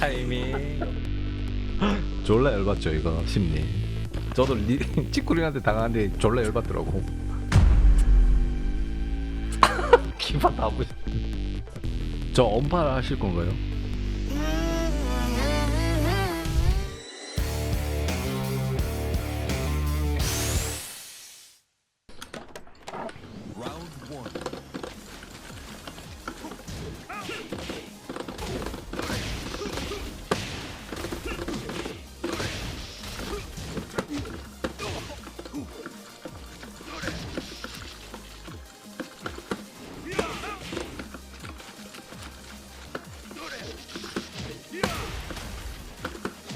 타이밍. 졸라 열받죠 이거 심리. 저도 리, 찌꾸리한테 당하는데 졸라 열받더라고. 나고 싶. 저 언팔 하실 건가요?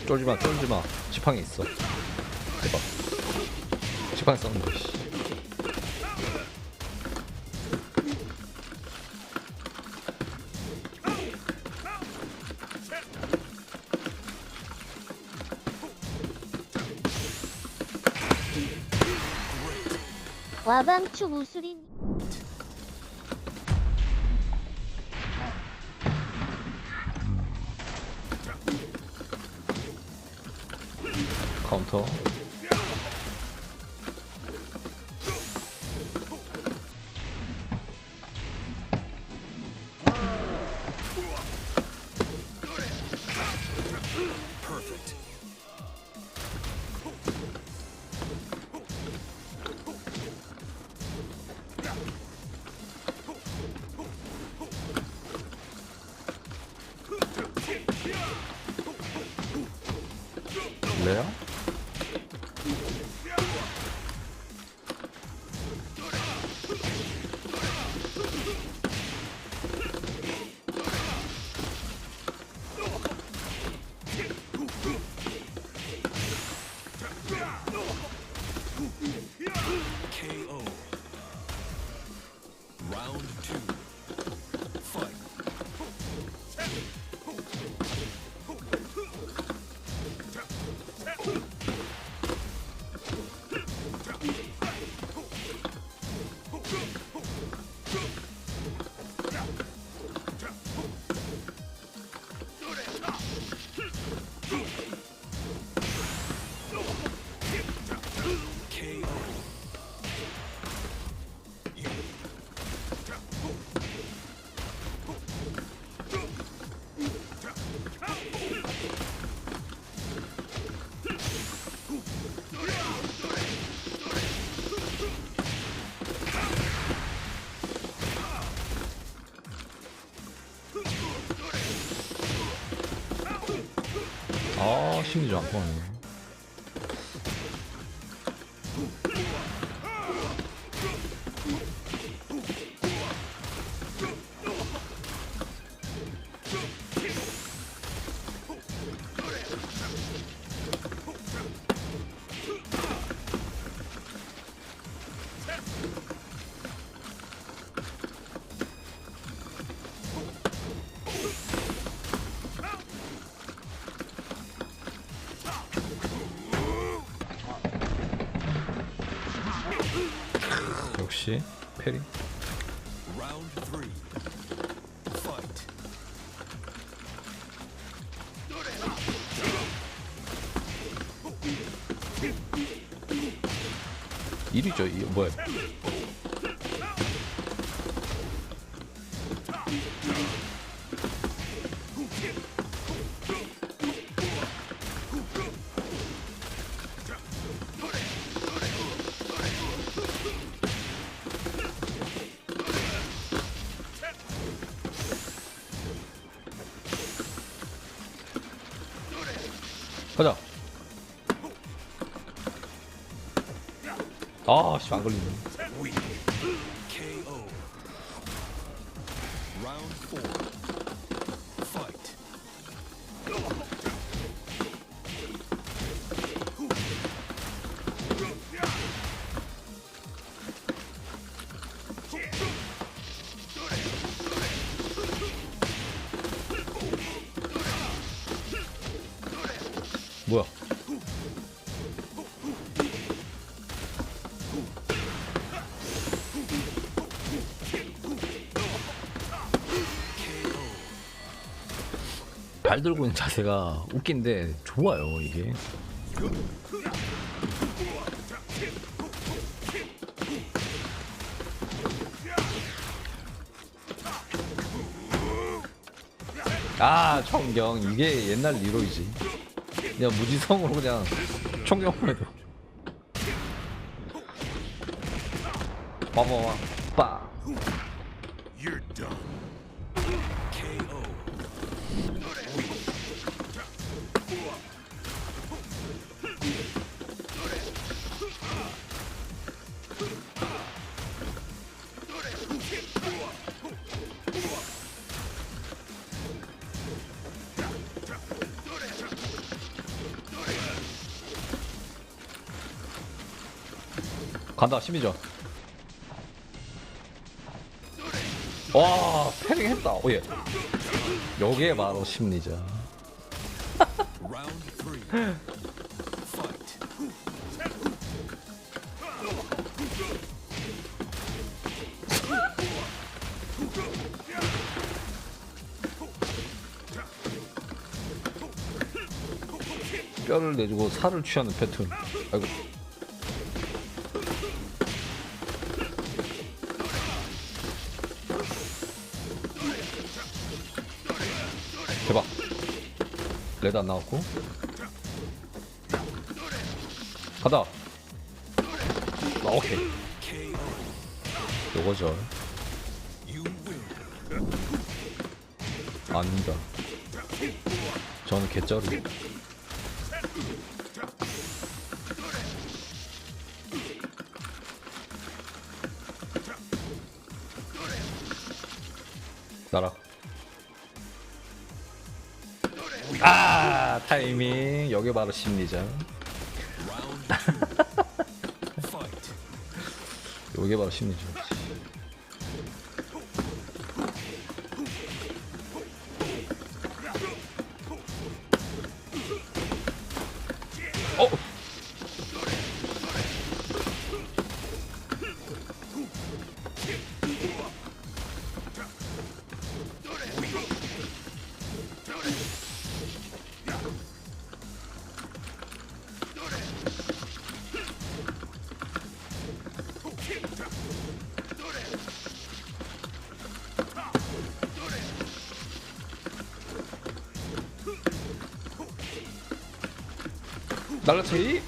쫄지 마, 쫄지 마. 지팡이 있어. 대박. 지팡이 썼는데. 씨. 와방추 무술인 카운터. 아, 심리전 안 통하네. 역시 페리. 일이죠. 이 뭐야? 아, 씨, 안 걸리네. 말 들고 있는 자세가 웃긴데 좋아요 이게. 아 총경. 이게 옛날 리로이지. 그냥 무지성으로 그냥 총경만 해도. 봐봐봐 빠 You're done. 간다 심리전. 와 패링 했다. 오예. 요게 바로 심리전. 뼈를 내주고 살을 취하는 패턴. 아이고 레드 안 나왔고. 가다. 아, 오케이. 요거죠. 아닙니다. 저는 개쩌리 나라 아 타이밍 여기 바로 심리전. 여기 바로 심리전 날라차기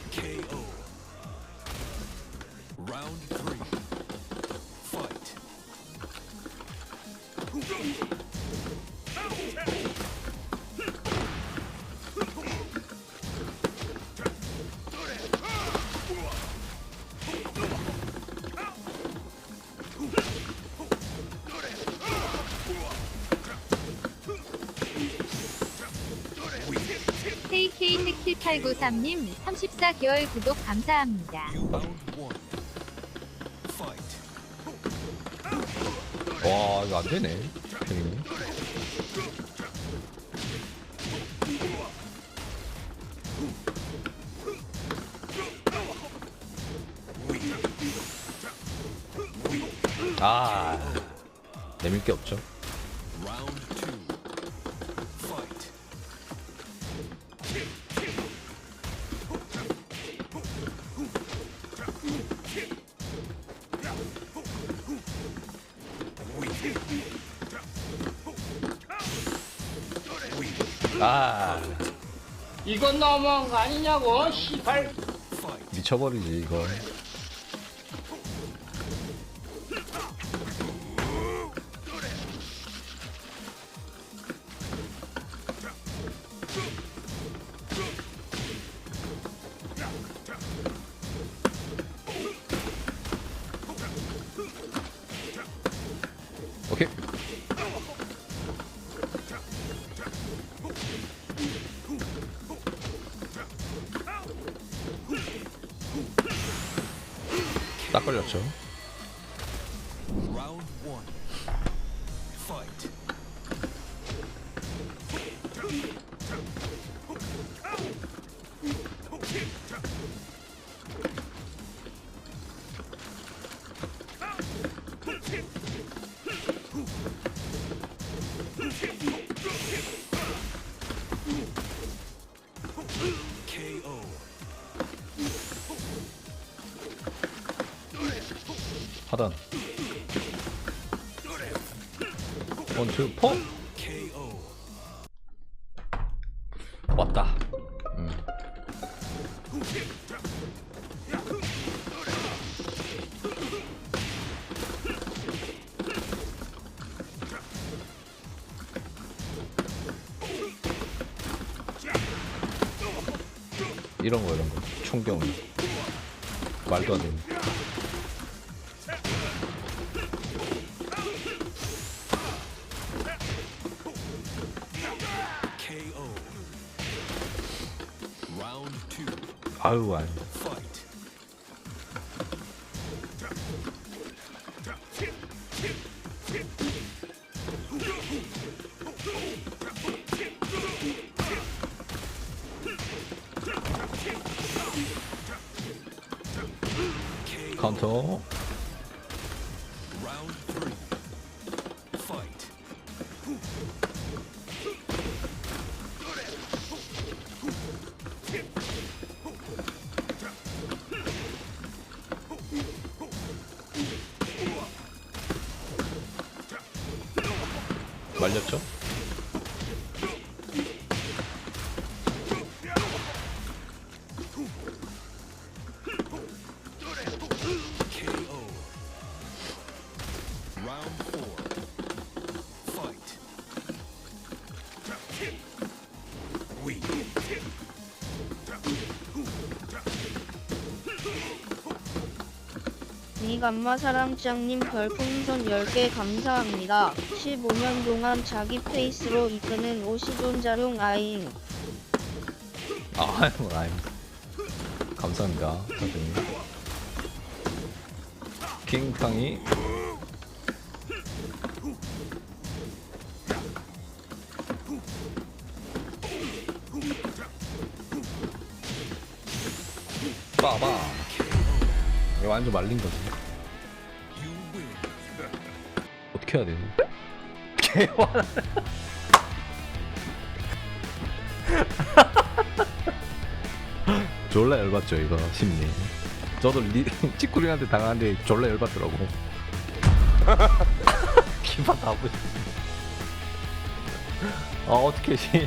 KK778993님 34개월 구독 감사합니다. 와 이거 안 되네. 패링이 아 내밀 게 없죠 아 이건 너무한 거 아니냐고 시발. 미쳐버리지 이거 걸렸죠 원투 포 KO. 왔다 음. 이런 거 이런 거 총경 말도 안 되는 아유 아유. 카운터 말렸죠? 니감마 사랑짱님 별풍선 10개 감사합니다. 15년 동안 자기 페이스로 이끄는 오시존자룡 아잉. 아유 아유 감사합니다 선생님 킹팡이 빠바 이거 완전 말린 거지. 어떻게 해야 돼? 개화 졸라 열받죠 이거 심리 저도 리, 찌꾸리한테 당하는데 졸라 열받더라고 기분 나쁘지 아 어떻게 시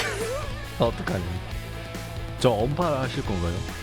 어떡하니 저 언팔 하실 건가요?